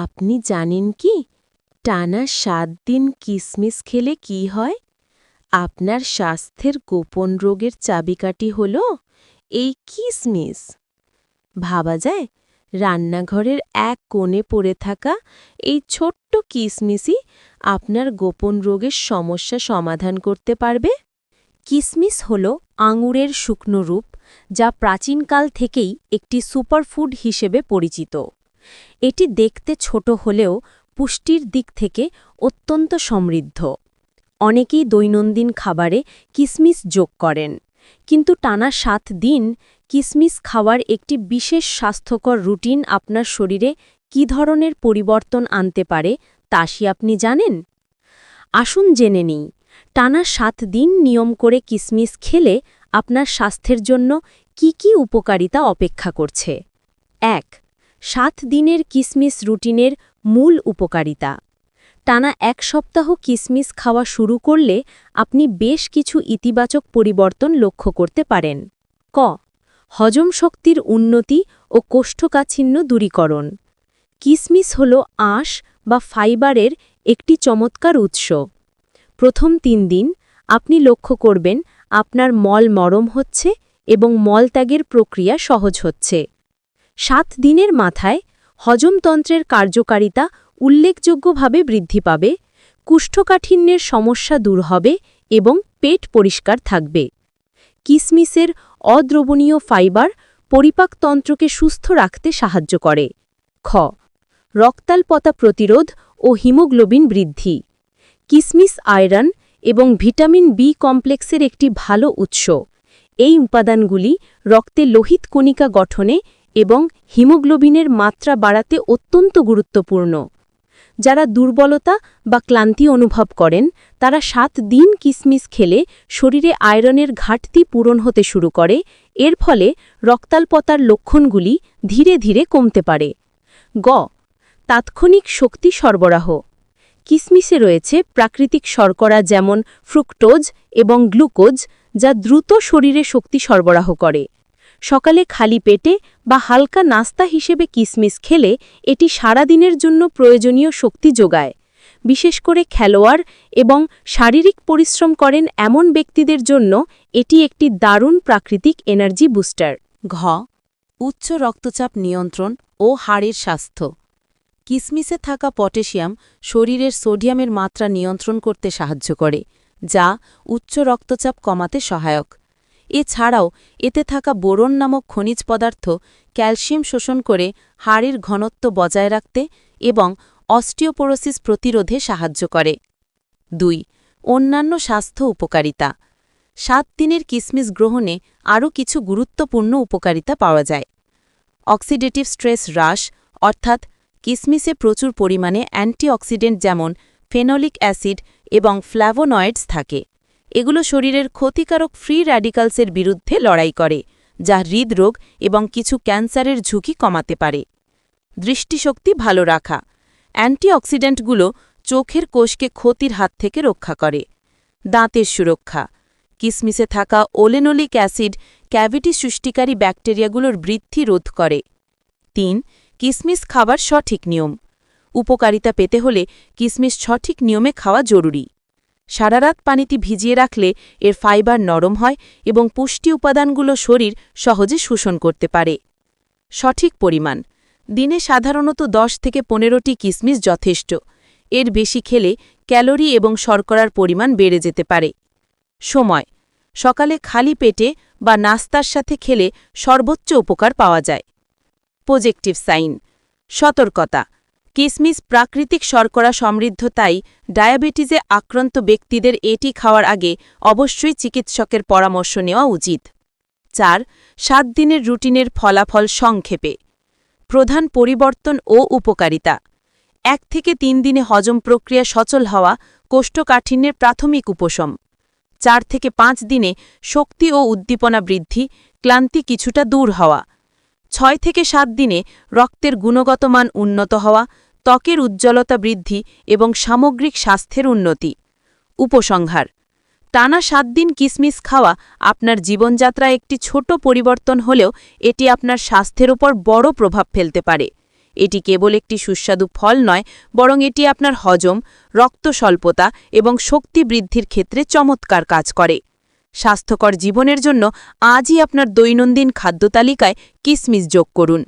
আপনি জানেন কি? টানা সাত দিন কিসমিস খেলে কি হয়? আপনার স্বাস্থ্যের গোপন রোগের চাবিকাঠি হল এই কিসমিস। ভাবা যায়, রান্নাঘরের এক কোণে পড়ে থাকা এই ছোট্ট কিসমিসই আপনার গোপন রোগের সমস্যা সমাধান করতে পারবে। কিসমিস হল আঙুরের শুকনো রূপ যা প্রাচীনকাল থেকেই একটি সুপারফুড হিসেবে পরিচিত। এটি দেখতে ছোট হলেও পুষ্টির দিক থেকে অত্যন্ত সমৃদ্ধ। অনেকেই দৈনন্দিন খাবারে কিসমিস যোগ করেন, কিন্তু টানা সাত দিন কিসমিস খাওয়ার একটি বিশেষ স্বাস্থ্যকর রুটিন আপনার শরীরে কী ধরনের পরিবর্তন আনতে পারে তা কি আপনি জানেন? আসুন জেনে নিই, টানা সাত দিন নিয়ম করে কিসমিস খেলে আপনার স্বাস্থ্যের জন্য কি কি উপকারিতা অপেক্ষা করছে? এক সাত দিনের কিসমিস রুটিনের মূল উপকারিতা। টানা এক সপ্তাহ কিসমিস খাওয়া শুরু করলে আপনি বেশ কিছু ইতিবাচক পরিবর্তন লক্ষ্য করতে পারেন। ক। হজম শক্তির উন্নতি ও কোষ্ঠকাঠিন্য দূরীকরণ। কিসমিস হল আঁশ বা ফাইবারের একটি চমৎকার উৎস। প্রথম তিন দিন আপনি লক্ষ্য করবেন আপনার মল মরম হচ্ছে এবং মলত্যাগের প্রক্রিয়া সহজ হচ্ছে। সাত দিনের মাথায় হজমতন্ত্রের কার্যকারিতা উল্লেখযোগ্যভাবে বৃদ্ধি পাবে, কুষ্ঠকাঠিন্যের সমস্যা দূর হবে এবং পেট পরিষ্কার থাকবে। কিসমিসের অদ্রবণীয় ফাইবার পরিপাকতন্ত্রকে সুস্থ রাখতে সাহায্য করে। খ, রক্তাল্পতা প্রতিরোধ ও হিমোগ্লোবিন বৃদ্ধি। কিসমিস আয়রন এবং ভিটামিন বি কমপ্লেক্সের একটি ভালো উৎস। এই উপাদানগুলি রক্তে লোহিত কণিকা গঠনে এবং হিমোগ্লোবিনের মাত্রা বাড়াতে অত্যন্ত গুরুত্বপূর্ণ। যারা দুর্বলতা বা ক্লান্তি অনুভব করেন, তারা সাত দিন কিসমিস খেলে শরীরে আয়রনের ঘাটতি পূরণ হতে শুরু করে, এর ফলে রক্তাল্পতার লক্ষণগুলি ধীরে ধীরে কমতে পারে। গ, তাৎক্ষণিক শক্তি সরবরাহ। কিসমিসে রয়েছে প্রাকৃতিক শর্করা যেমন ফ্রুক্টোজ এবং গ্লুকোজ, যা দ্রুত শরীরে শক্তি সরবরাহ করে। সকালে খালি পেটে বা হালকা নাস্তা হিসেবে কিসমিস খেলে এটি সারা দিনের জন্য প্রয়োজনীয় শক্তি যোগায়। বিশেষ করে খেলোয়াড় এবং শারীরিক পরিশ্রম করেন এমন ব্যক্তিদের জন্য এটি একটি দারুণ প্রাকৃতিক এনার্জি বুস্টার। ঘ. উচ্চ রক্তচাপ নিয়ন্ত্রণ ও হাড়ের স্বাস্থ্য। কিসমিসে থাকা পটাশিয়াম শরীরের সোডিয়ামের মাত্রা নিয়ন্ত্রণ করতে সাহায্য করে, যা উচ্চ রক্তচাপ কমাতে সহায়ক। এছাড়াও এতে থাকা বোরন নামক খনিজ পদার্থ ক্যালসিয়াম শোষণ করে হাড়ের ঘনত্ব বজায় রাখতে এবং অস্টিওপোরোসিস প্রতিরোধে সাহায্য করে। দুই, অন্যান্য স্বাস্থ্য উপকারিতা। সাত দিনের কিসমিস গ্রহণে আরও কিছু গুরুত্বপূর্ণ উপকারিতা পাওয়া যায়। অক্সিডেটিভ স্ট্রেস হ্রাস, অর্থাৎ কিসমিসে প্রচুর পরিমাণে অ্যান্টিঅক্সিডেন্ট যেমন ফেনোলিক অ্যাসিড এবং ফ্ল্যাভোনয়েডস থাকে। এগুলো শরীরের ক্ষতিকারক ফ্রি র্যাডিক্যালসের বিরুদ্ধে লড়াই করে, যা হৃদরোগ এবং কিছু ক্যান্সারের ঝুঁকি কমাতে পারে। দৃষ্টিশক্তি ভালো রাখা। অ্যান্টিঅক্সিডেন্টগুলো চোখের কোষকে ক্ষতির হাত থেকে রক্ষা করে। দাঁতের সুরক্ষা। কিসমিসে থাকা ওলেনোলিক অ্যাসিড ক্যাভিটি সৃষ্টিকারী ব্যাকটেরিয়াগুলোর বৃদ্ধি রোধ করে। তিন, কিসমিস খাবার সঠিক নিয়ম। উপকারিতা পেতে হলে কিসমিস সঠিক নিয়মে খাওয়া জরুরি। সারারাত পানিতে ভিজিয়ে রাখলে এর ফাইবার নরম হয় এবং পুষ্টি উপাদানগুলো শরীর সহজে শোষণ করতে পারে। সঠিক পরিমাণ। দিনে সাধারণত দশ থেকে পনেরোটি কিসমিস যথেষ্ট। এর বেশি খেলে ক্যালোরি এবং শর্করার পরিমাণ বেড়ে যেতে পারে। সময়। সকালে খালি পেটে বা নাস্তার সাথে খেলে সর্বোচ্চ উপকার পাওয়া যায়। Positive sign. সতর্কতা। কিসমিস প্রাকৃতিক শর্করা সমৃদ্ধ, তাই ডায়াবেটিসে আক্রান্ত ব্যক্তিদের এটি খাওয়ার আগে অবশ্যই চিকিৎসকের পরামর্শ নেওয়া উচিত। চার, সাত দিনের রুটিনের ফলাফল সংক্ষেপে। প্রধান পরিবর্তন ও উপকারিতা। এক থেকে তিন দিনে হজম প্রক্রিয়া সচল হওয়া কোষ্ঠকাঠিন্যের প্রাথমিক উপশম। চার থেকে পাঁচ দিনে শক্তি ও উদ্দীপনা বৃদ্ধি, ক্লান্তি কিছুটা দূর হওয়া। ছয় থেকে সাত দিনে রক্তের গুণগত মান উন্নত হওয়া, ত্বকের উজ্জ্বলতা বৃদ্ধি এবং সামগ্রিক স্বাস্থ্যের উন্নতি। উপসংহার, টানা সাত দিন কিসমিস খাওয়া আপনার জীবনযাত্রা একটি ছোট পরিবর্তন হলেও এটি আপনার স্বাস্থ্যের ওপর বড় প্রভাব ফেলতে পারে। এটি কেবল একটি সুস্বাদু ফল নয়, বরং এটি আপনার হজম রক্ত স্বল্পতা এবং শক্তি বৃদ্ধির ক্ষেত্রে চমৎকার কাজ করে। স্বাস্থ্যকর জীবনের জন্য আজই আপনার দৈনন্দিন খাদ্য তালিকায় কিসমিস যোগ করুন।